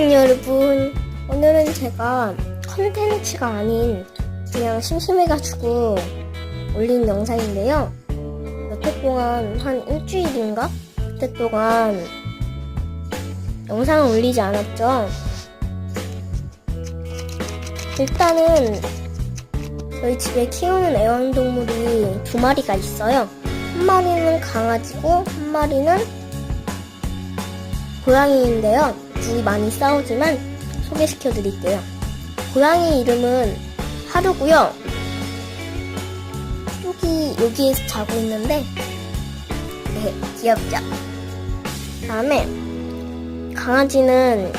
안녕 여러분 오늘은 제가 컨텐츠가 아닌 그냥 심심해가지고 올린 영상인데요 몇 해 동안 한 일주일인가? 그때 동안 영상을 올리지 않았죠 일단은 저희 집에 키우는 애완동물이 두 마리가 있어요 한 마리는 강아지고 한 마리는 고양이인데요. 둘이 많이 싸우지만 소개시켜 드릴게요. 고양이 이름은 하루고요. 여기 여기에서 자고 있는데 네, 귀엽죠? 다음에 강아지는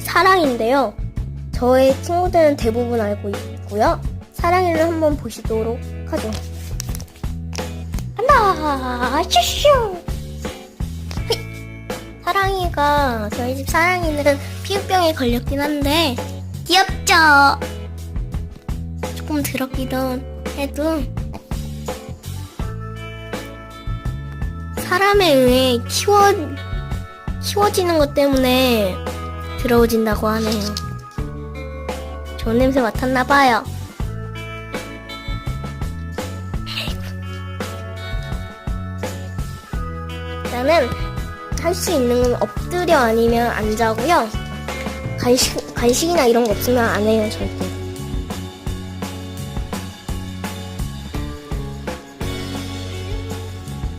사랑인데요. 저의 친구들은 대부분 알고 있고요. 사랑이를 한번 보시도록 하죠. 하나, 슈슈! 사랑이가 저희 집 사랑이는 피부병에 걸렸긴 한데 귀엽죠? 조금 더럽기도 해도 사람에 의해 키워 키워지는 것 때문에 더러워진다고 하네요. 좋은 냄새 맡았나 봐요. 일단은 할 수 있는 건 엎드려 아니면 앉아고요. 간식 간식이나 이런 거 없으면 안 해요 절대.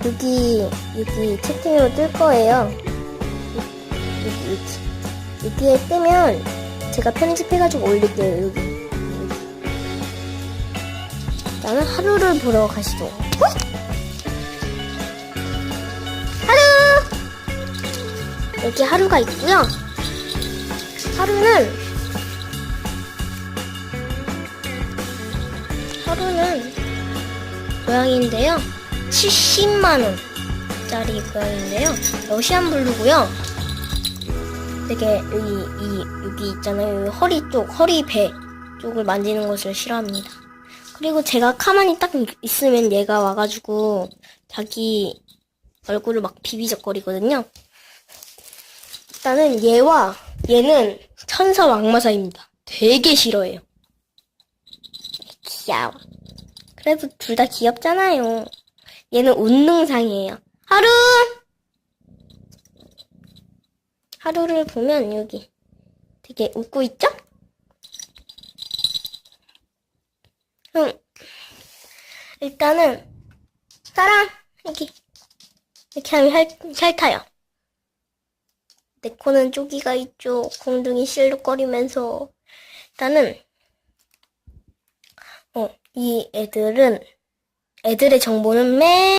여기 여기 채팅으로 뜰 거예요. 여기 여기 여기에 뜨면 제가 편집해가지고 올릴게요 여기. 여기. 일단은 하루를 보러 가시죠. 하 여기 하루가 있고요. 하루는 하루는 고양이인데요. 70만 원짜리 고양이인데요. 러시안 블루고요. 되게 여기 이 여기 있잖아요. 여기 허리 쪽, 허리 배 쪽을 만지는 것을 싫어합니다. 그리고 제가 가만히 딱 있으면 얘가 와가지고 자기 얼굴을 막 비비적거리거든요. 일단은 얘와 얘는 천사 왕마사입니다. 되게 싫어해요. 귀여워. 그래도 둘 다 귀엽잖아요. 얘는 운능상이에요. 하루! 하루를 보면 여기 되게 웃고 있죠? 응. 일단은 사랑! 여기 이렇게 하면 잘, 잘 타요. 내 코는 쪼기가 있죠. 공둥이 실룩거리면서. 일단은, 어, 이 애들은, 애들의 정보는 맨